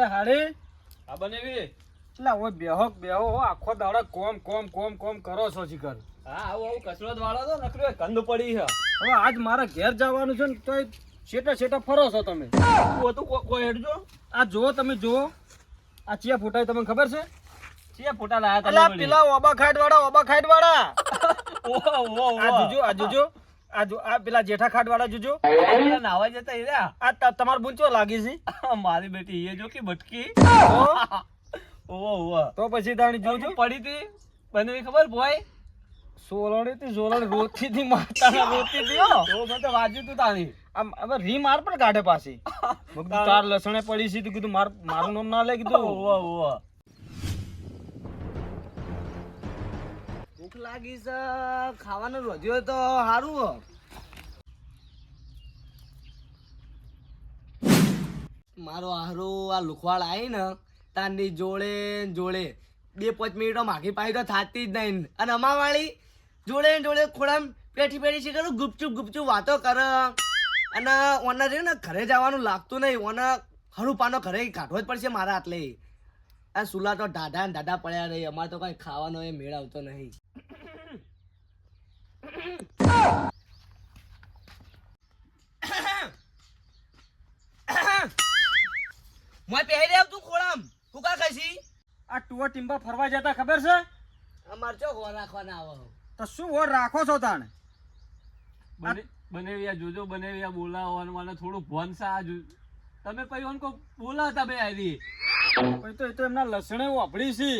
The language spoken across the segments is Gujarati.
એટલે હાડી? આ બનેવી એટલે ઓય બેહો બેહો હો, આખો દાડો કોમ કોમ કોમ કોમ કરો છો શિખર હા આવું આવું કચરો વાળો તો નકરો કંદ પડી છે. હવે આજ મારા ઘેર જવાનું છે ને તો છેટા છેટા ફરો છો તમે. તું હતું કોઈ હેડજો આ જુઓ તમે જુઓ. આ ચિયા ફૂટાય તમને ખબર છે? ચિયા ફૂટા લાયા તમે પેલા ઓબા ખાટ વાળા ઓબા ખાટ વાળા ઓહો ઓહો. આ જોજો આ જોજો. આ જો આ પેલા જેઠા ખાટ વાળા જોજો નાવા જતા રહ્યા. આ ત- બુંચો લાગી છે. મારી બેટી એ જો કે બટકી. ઓહો તો પછી તાણી જોજો. પડી હતી. બને ખબર ભોય સોલણી થી સોલણ રોતી થી માતા રોતી થી તો મને તો વાજ્યું તું તાણી. આમ હવે રી માર પણ કાઢે પાછી. તાર લસણે પડી છે તો કીધું માર મારું નામ ના લે કીધું. ઓહો ઓહો લાગી છે. ખાવાનું રોજ્યો તો સારું મારો હારો આ લુખવાડ આવી ને તારની જોડે જોડે. બે પાંચ મિનિટો માખી પાઈ તો થતી જ નહીં. અને અમાવાળી જોડે જોડે ખોડામ પેઠી પેઠી છે કરું? ગુપચુપ ગુપચુપ વાતો કરે. અને ઓના રહ્યું ને ઘરે જવાનું લાગતું નહીં. ઓને હરું પાનો ઘરે કાઢવો જ પડશે મારા આટલે આ સુલા તો ઢાઢા ઢાઢા પડ્યા રહી. અમારે તો કઈ ખાવાનો એ મેળ આવતો નહીં. મોય પહેરી આવ તું ખોળામ. તું કા ખાસી આ ટુવા ટીમ્બા ફરવા જતા ખબર છે? અમાર ચો ગોળ રાખવાના આવો તો શું વોટ રાખો છો તાણે? બને બનેવી જોજો બનેવી બોલાવવાનું મને થોડું ભોન છે તમે પછી ઓન કો બોલા તમે આવી પછી તો એ તો એમના લસણે વાપરી છે.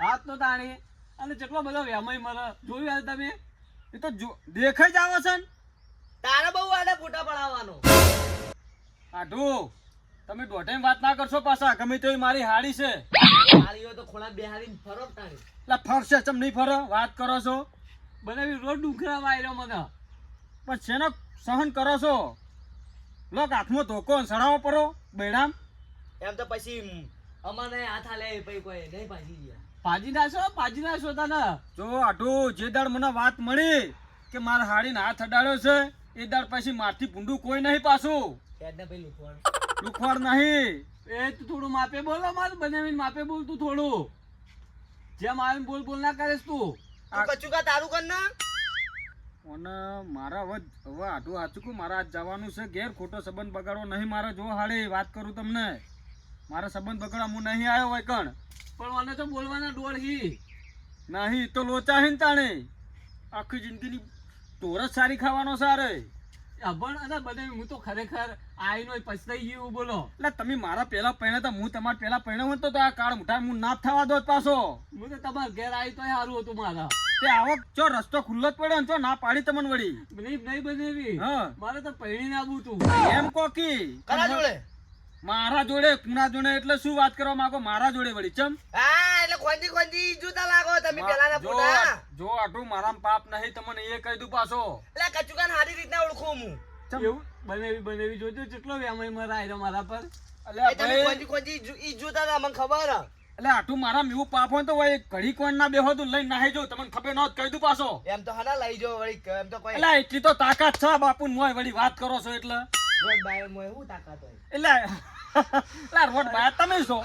હાથ તો તાણી. અને જેટલો બધો વ્યામય મને જોયું તમે? એ તો દેખાઈ જ આવો છે ને. તારે બહુ આડે ફોટા પડાવવાનો. આઢું તમે દોઢે વાત ના કરશો પાછા ગમે તો મારી હાડી છે. હાડીઓ તો ખોળા બેહાડીને ફરો તાણી ફરશે ચમ નહીં ફરો વાત કરો છો. બને રોજ ડુંગરા વાયરો મને. પણ શેનો સહન કરો છો? લોક હાથમાં ધોકો સડાવો પડો બેડામ. એમ તો પછી અમાને હાથ હાલે પછી કોઈ નહીં પાછી ગયા. પાજી નાશો પાજી નાશો તને? જો આઢું જે દાડ મને વાત મળી કે મારા હાડીને હાથ અડાડ્યો છે એ દાડ પછી મારથી ભૂંડું કોઈ નહીં પાછું. હેડને પછી લુખવાડ? લુખવાડ નહીં. એ તું થોડું માપે બોલો મારે બનેવીને માપે બોલ તું થોડું. જેમ આવીને બોલ બોલ ના કરીશ તું. કચુકા તારું કર ના. અને મારા હવે હાચું મારા જવાનું છે ઘેર ખોટો સંબંધ બગાડવો નહીં મારે. જો હાડી વાત કરું તમને. મારા સંબંધ બગાડવા હું નહીં આવ્યો હોય કણ. પણ મને તો બોલવાના ડોળ હી. નહીં તો લોચા હે તાણે. આખી જિંદગીની ટોરસ સારી ખાવાનો સારે અભણ અને બધે હું તો ખરેખર આઈનો પછતાઈ ગયું બોલો. એટલે તમે મારા પહેલા તો હું તમારા પહેલા પહેણે હોત તો આ કાળ મુઠા હું ના થવા દો પાછો. હું તો તમારા ઘેર આવી તો સારું હતું મારા. તે આવો ચો રસ્તો ખુલ્લો જ પડ્યો ને ચો ના પાડી તમને વળી. નહીં નહીં બનેવી. હા. મારે તો પહેરીને આવવું તું એમ કોકી. કરા જોડે મારા જોડે કુણા જોડે એટલે શું વાત કરવા માંગો? મારા જોડે વળી ચમ? હા એટલે ખોંજી ખોંજી જોતા લાગો તમે પેલાના જો જો આટલું મારા પાપ નહીં તમને એ કહી દઉં પાછો. એટલે કચુકાન સારી રીતના ઓળખું હું. એવું? બનેવી બનેવી જોજો કેટલો વ્યામય મારા આયરો મારા પર? અલ્યા તમે ખોંજી ખોંજી ઈ જોતા હતા મને ખબર. હે. એટલે આટલું મારા એવું પાપ હોય તો ભાઈ ઘડી કોણ ના બેહો તું લઈ નાહી જો તમને ખબર ન કહી દઉં પાછો. એમ તો હના લઈ જો વળી એમ તો કોઈ એટલે એટલી તો તાકાત છે બાપુ મોય વળી વાત કરો છો એટલે. રોડ બાય મોય હું તાકાત હોય? એટલે એટલે રોડ બાય તમે છો.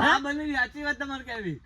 હા બનેવી સાચી વાત તમારે કહેવી.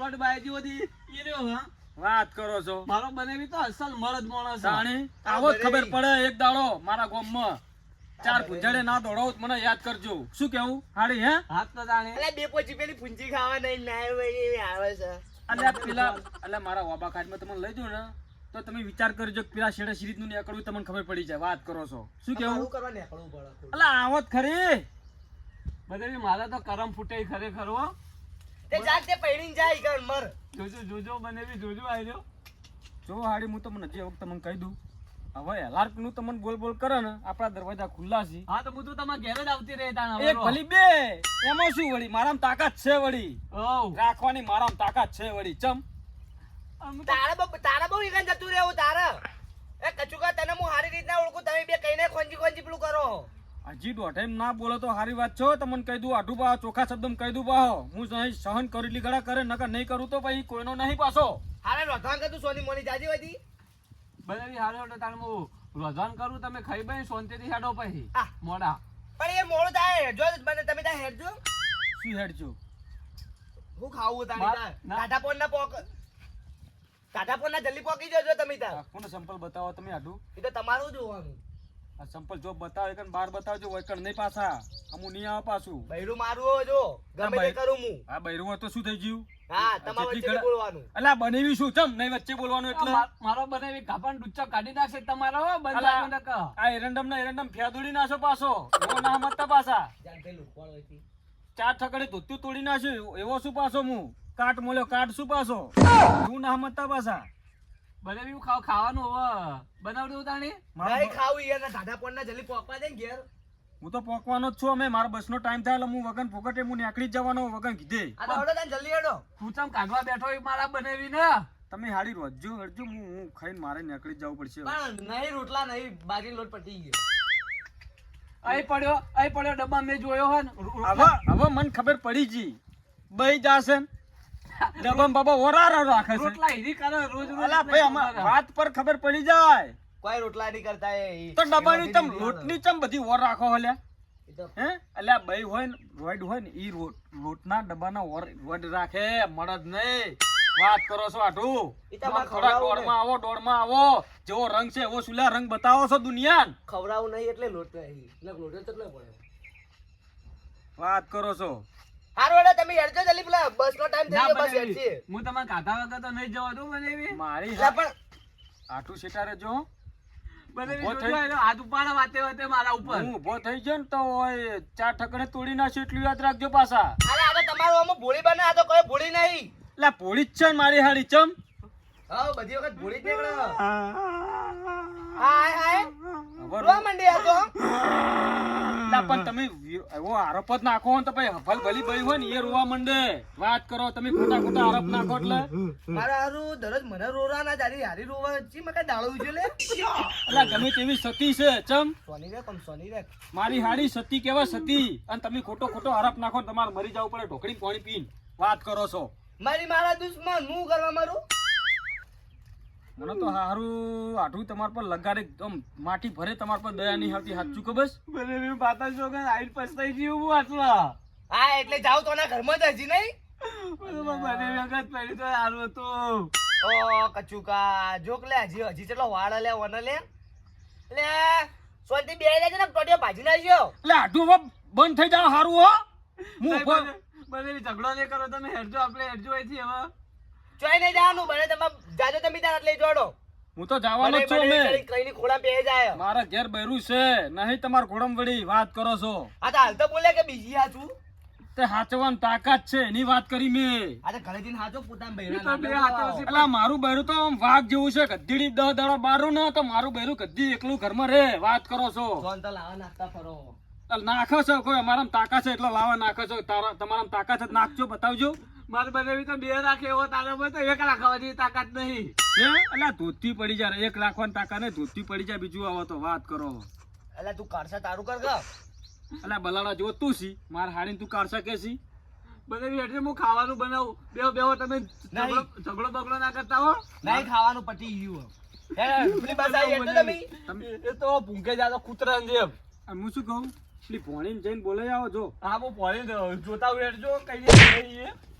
રોડ બાયજી બધી એ રહ્યો હા? વાત કરો છો. મારો બનેવી તો અસલ મળદ માણસ છે. આવો ખબર પડે એક દાડો મારા ગામમાં. ચાર ભૂજડે ના દોડો મને યાદ કરજો. શું કેવું? હાડી હે? હાથ તો જાણે. એટલે બે પોચી પેલી પૂંજી ખાવા નહીં ના આવે છે. અલ્યા પેલા અલ્યા મારા વાબા ખાટમાં તમને લઈ જાઉં ને. તો તમે વિચાર કરજો કે પેલા શેડા નું નીકળવું તમને ખબર પડી જાય. વાત કરો છો. શું કેવું? કરવા નીકળવું પડે અલ્યા આવો ખરી. બધા મારા તો કરમ ફૂટે ખરેખર હો. તે જાત તે જાય કર મર. જોજો જોજો બનેવી જોજો આયરો જો હાડી હું તમને જે વખત તમને કહી દઉં. હવે એલાર્કનું તમને બોલ બોલ કરે ને આપણા દરવાજા ખુલ્લા છે. હા તો હું તો તમારા ઘેર જ આવતી રહી તાણ એક ભલી બે. એમાં શું વળી? મારામાં તાકાત છે વળી. રાખવાની મારામાં તાકાત છે વળી. ચમ. તારે બહુ તારે બહુ ઈગન જતું રહેવું તારે. એ કચુકા તને હું સારી રીતના ઓળખું તમે બે કઈને ખોંજી ખોંજી પેલું કરો. હજી દોઢ ના બોલો તો સારી વાત છો તમને કહી દઉં આઢું પાહો ચોખા શબ્દ કહી દઉં પાહો હું. સહન કરી લીગડા કરે નકર નહીં કરું તો પછી કોઈનો નહીં પાછો. હારે રોધવાન કે તું સોની મોની જાજી હતી બનેવી હારે ઓટો તાણ હું રજાન કરું તમે ખાઈ ભાઈ શાંતિથી હેડો પછી. મોડા. પણ એ મોડું થાય જો મને તમે ત્યાં હેડજો. શું હેડજો? હું ખાવું તાર? ટાટા પોન ના. પોક ટાટા ના જલ્દી પહોંચી જજો તમે ત્યાં. કોનો સંપલ બતાવો તમે આટું એ તો તમારું જોવાનું. આ સંપલ જો બતાવે કે બાર બતાવજો વૈકણ નહીં પાછા. અમુ નહીં આવે પાછું. બૈરું મારું હોય જો. ગમે તે કરું હું. આ બૈરું હોય તો શું થઈ ગયું? હા તમારે વચ્ચે બોલવાનું. અલા બનેવી શું? ચમ નહીં વચ્ચે બોલવાનું એટલે? મારો બનાવી ઘાપણ ડુચ્ચો કાઢી નાખશે તમારો હો, બંધ ને. આ એરંડમ ના એરંડમ ફેદુડી નાખો પાછો. એવો ના. ચાર ઠકડે ધોતું તોડી નાખ્યું. એવો શું પાછો હું? કાટ મોલ્યો કાટ શું પાછો? એવું ના મતતા પાછા? બનાવી બી ખાવ ખાવાનું હવે. બનાવડું તાણી. મારો નહીં ખાવું યાર દાદા પણ ના જલ્દી પોકવા દે ઘેર. હું તો પોકવાનો જ છું અમે. મારો બસનો ટાઈમ થાય એટલે હું વગન ફોકટે હું નીકળી જ જવાનો વગન કીધે. જલ્દી હેડો. હું તમ કાઢવા બેઠો મારા બનાવી ને તમે હાડી રોજો હરજો હું હું ખાઈને મારે નીકળી જ જવું પડશે નહીં રોટલા નહીં બાજરી લોટ પટી ગયો. અહીં પડ્યો અહીં પડ્યો ડબ્બા મેં જોયો હોય ને. હવે હવે મને ખબર પડી જી બઈ જાશે ને. ડબ્બામાં બાબા ઓરારો રાખે છે. રોટલા હીરી કરે રોજ રોજ અલા ભાઈ અમાર વાત પર ખબર પડી જાય. કોઈ રોટલા નહીં કરતા એ તો ડબ્બાની તમ લોટની ચમ બધી ઓર રાખો હલે હે? આ બઈ હોય ને રોઈડ હોય ને ઈ રોટ લોટના ડબ્બાના ઓર વડ રાખે. મળદ નહીં. વાત કરો છો આટુ? થોડા દોડમાં આવો દોડમાં આવો. જેવો રંગ છે એવો સુલા રંગ બતાવો છો દુનિયાને. ખવડાવું નહીં એટલે લોટ નહીં એટલે લોટ જ કેટલો પડે. વાત કરો છો. હારું હેડો તમે હેડજો જલ્દી પેલા બસ નો ટાઈમ થઈ ગયો બસ બનાવી. હું તમારે કાઢા વગર તો નહીં જવા દઉં બનાવી. મારી એટલે પણ આટું સેટારે જો બનાવી ઊભો થઈ- જોજો એનો હાથ વાતે વાતે મારા ઉપર. ઊભો થઈ ગયો ને તો ચાર ઠકડે તોડી નાખ્યું એટલું યાદ રાખજો પાછા. અરે તમારું આમાં ભોળી બને આ તો કોઈ ભોળી નહીં. એટલે પોળી જ છે મારી હાડી ચમ. બધી વખત ભોળી જ નીકળે હાય હાય રોવા માંડી આ ના, પણ તમે એવો આરોપ જ નાખો તો પછી હફલ ભલી બળી હોય ને એ રોવા માંડે. વાત કરો તમે ખોટા ખોટા આરોપ નાખો એટલે. મારા હારું દરરોજ મને રોવા ના તારી હારી રોવા ચી મકે દાળું છે લે? એટલે ગમે તેવી સતી છે ચમ. સોની રે કમ સોની રે? મારી હાડી સતી કેવા સતી? અને તમે ખોટો ખોટો આરોપ નાખો તમારે મરી જવું પડે ઢોકળી પાણી પીન. વાત કરો છો. મારી મારા દુશ્મન હું કરવા મારું? મને તો હારું આટલું તમાર પર લગાડે આમ માટી ભરે તમાર પર દયા નહીં આવતી સાચું કે બસ. બનાવી પાતા છો કે આઈ પસ્તાઈ ગયું હું આટલા. હા એટલે જાવ તો ના ઘરમાં જ હજી નહીં? મને વખત પડી તો સારું હતું. ઓ કચુકા જોક લે હજી હજી ચલો વાળ લે વન લે. લે સોનથી બે લે ને ટોટીઓ ભાજી નાખ્યો એટલે આટલું હવે બંધ થઈ જાવ હારું હો. હું બને- ઝઘડો નહીં કરો તમે હેડજો આપણે હેડજો અહીંથી હવે. ચોય નહીં જવાનું બને તમે જાજો તમે ત્યાં એટલે જોડો હું તો જવાનો છું અમે. કઈની ખોળા પે જાય. મારા ઘેર બૈરું છે નહીં તમાર ઘોડમ વળી વાત કરો છો. આ તો હાલ તો બોલે કે બીજી આ છું. તે હાચવાની તાકાત છે એની વાત કરી મે. આ તો ઘરે જઈને હાચો પોતાના એ તો બે હાથો છે. એટલે મારું બૈરું તો આમ વાઘ જેવું છે ગદ્દીડી દહ દાડા બારું ના તો મારું બૈરું ગદ્દી એકલું ઘરમાં રે વાત કરો છો. ફોન તો લાવા નાખતા ફરો. નાખો છો કોઈ અમારા તાકાત છે એટલે લાવા નાખો છો. તમારા તમારામાં તાકાત છે નાખજો બતાવજો. મારે બનાવી તો બે રાખે એવો તારા તો એક રાખવાની તાકાત નહીં. એટલે ધોતી પડી જાય એક રાખવાની તાકાત નહીં. ધોતી પડી જાય બીજું આવો તો વાત કરો. એટલે તું કરશે તારું કર ગા. એટલે બલાડા જો તું સી માર હાડીને તું કાઢ કે સી બનાવી એટલે હું ખાવાનું બનાવું. બેહો બેહો તમે ઝઘડો ઝઘડો બગડો ના કરતા હો. નહીં ખાવાનું પતી ગયું હે પેલી બસ આવી એટલે તમે? તમે એ તો ભૂંકે જાતો કૂતરા જેમ. હું શું કહું? પેલી ભોણીને જઈને બોલાઈ આવો જો. હા હું પોણી જોતા હું કઈ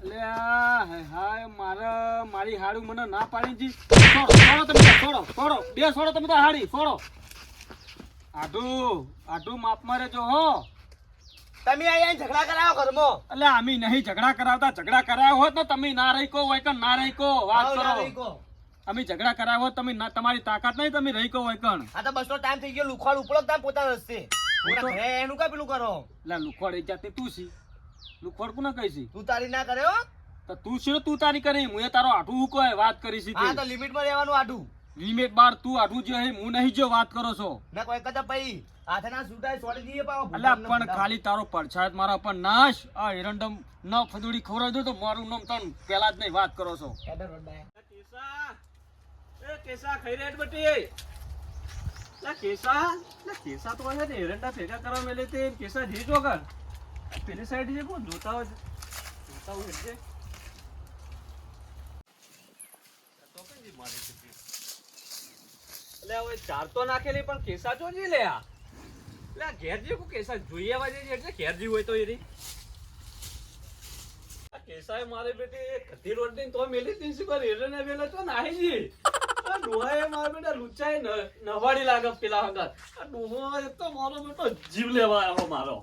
એટલે હાય મારે મારી હાડું મને ના પાડી જી છોડો તમે છોડો છોડો. બે છોડો તમે તો હાડી છોડો. આટું આટું માપમાં રહેજો હો. તમે અહીંયા ઝઘડા કરાવો ઘરમાં. એટલે અમે નહીં ઝઘડા કરાવતા ઝઘડા કરાયો હોત ને તમે ના રહી કો હોય કે ના રહી કો વાત કરો. અમે ઝઘડા કરાવ્યો હોત તમે તમારી તાકાત નહીં તમે રહી કો હોય કણ. આ તો બસનો ટાઈમ થઈ ગયો લુખવાડ ઉપડો તમે પોતાના રસ્તે? એનું કા પેલું કરો? લા લુખવાડ એ જાતે તું છી લુખવાડ કોને કહી છી તું તારી ના કર્યો તો તું છે તું તારી કરી? હું એ તારો આઠું કોઈ વાત કરી હા તો લિમિટમાં રહેવાનું આઠું. લિમિટ બાર તું આઠું જે હું નહીં જો વાત કરો છો. ના કોઈ કદા ભાઈ હાથે ના છૂટાય છોડી દઈએ પાવ અલ્યા પણ ખાલી તારો પરછાયત મારા પર નાશ. આ એરંડમ ન ફદુડી ખવડાવી દો તો મારું નામ તન પેલા જ નહીં વાત કરો છો. કેસા? એ કેસા ખઈ રેડ બટી? કેસા એરંડા એટલે એટલે હવે ચાર નાખેલી, પણ કેસા જો જી લે આ લે આ ઘેર જી કો કેસા જોઈએ આવા જે એટલે ઘેર હોય તો એરી કેસાએ મારી બેટી ખતી રોડની તો મેલી હતી શું કરી એટલે ને વેલે તો નાહી જી. મારા બેટા ન- નવાડી લાગે પેલા ડોહો એક તો મારો બેટો જીવ લેવા આવ્યો મારો.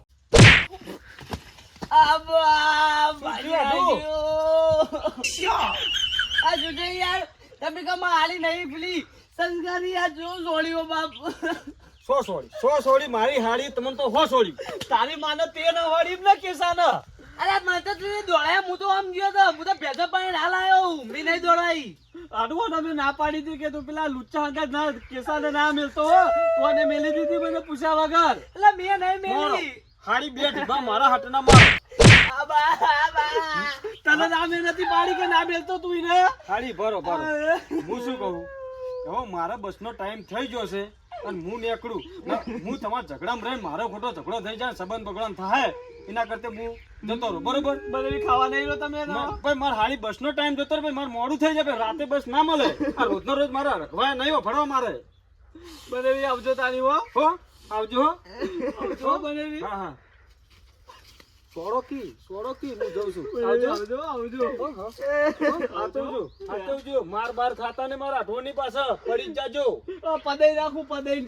આબા, ભાઈ શું આવ્યો. આ જોજે યાર તમે કમા હાલી નહીં પેલી સંસ્કારી આ જો સોળીઓ બાપ. સો સોળી. સો સોળી મારી હાડી તમને તો હો સોળી. તારી માને તે નવાડી ને કેસાના? અરે મને તો તું દોડાય હું તો આમ ગયો તો હું તો ભેગા પાણી ના આવ્યો મેં નહીં દોડાઈ. આડવો તમે ના પાડી હતી કે તું પેલા લુચ્ચા હંગાત ના કેસાને ના મેલતો હો. તો આને મેલી દીધી મને પૂછ્યા વગર. એટલે મેં નહીં મેલી. હાડી બે ઢીબા મારા હાટના મારો. આબા, આબા. તને ના મેં નથી પાડી કે ના મેલતો તું ઈને હાડી ભરો ભરો. હું શું કહું? હવે મારા બસનો ટાઈમ થઈ ગયો છે અને હું નીકળું. હું તમારા ઝઘડામાં રહીને મારો ખોટો ઝઘડો થઈ જાય સંબંધ બગડો થાય. એના કરતા હું જતો રહું બરોબર? બનેવી ખાવા નહીં રહ્યો તમે ભાઈ મારે હાલી બસનો ટાઈમ જતો રહે ભાઈ મારે મોડું થઈ જાય રાતે બસ ના મળે. આ રોજનો રોજ મારે રખવા નહીં ફરવા મારે. બનેવી આવજો તારી હો. હો? આવજો હો. આવજો બનેવી હા હા. સોળો કી હું જઉં છું. આવજો. આવજો આવજો. હાચવજો. હાચવજો. માર બાર ખાતા ને મારા ઢોની પાસે પડી જાજો. પદાઈ નાખું પદાઈ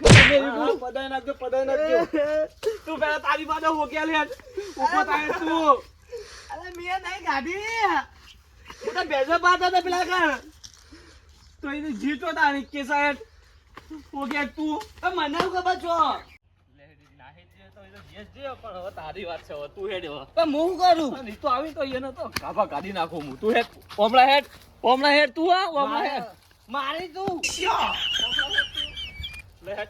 પદાઈ નાખજો પદાઈ નાખજો. તું પેલા તારી પાસે હોગ્યા લે. ઉપર થાય તું. અરે મેં નહીં કાઢી હું તો ભેગા પાતા હતા પેલા કણ તો એને જીતો તારી કેસાયત હોગ્યા તું. મને ખબર છો? પણ હવે તારી વાત છે હવે તું હેડ હવે. પણ હું કરું? અને તો આવી તો એને તો ગાભા કાઢી નાખું હું. તું હેડ. ઓમલા હેડ. હેડ. તું આ ઓમલા હેડ. મારી તું. લે હેડ.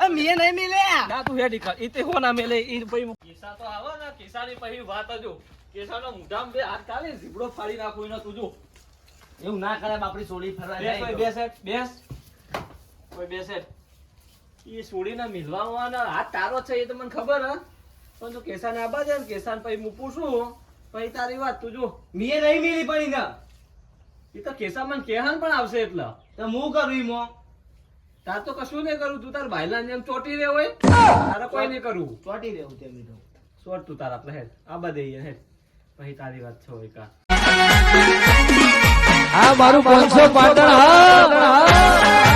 મેં નહીં મિલ્યા ના તું હેડ ઈ તે હો ના મેલે. ઈ પછી કેસા તો આવે ને. કેસાની પછી વાત હજુ કેસાનો મોઢામાં બે હાથ કાઢી ઝીબડો ફાડી નાખું એને તું જો. એવું ના કરે આપણી સોળી ફરવા બેસ બેસ બેસ. કોઈ બેસ ઈ છોડીને હાથ તારો છે એ તો મને ખબર હે? પણ તું કેસાને આબા દે ને કેસાને પછી હું પૂછું પછી તારી વાત તું જો. મેં નહીં મિલી પડી ને ઈ તો કેસા મને કેહાન પણ આવશે એટલે. તો હું કરું ઈમો તાર તો કશું નહીં કરું તું તાર ભાઈલા જેમ ચોટી રહ્યો હોય તારે કોઈ નહીં કરવું ચોટી રહેવું તેમ મીઠો. સોટ તું તારા આપણે હેડ. આબા દઈએ હેડ. પછી તારી વાત છે હોય કા. આ મારું પાંચસો પાટણ હા.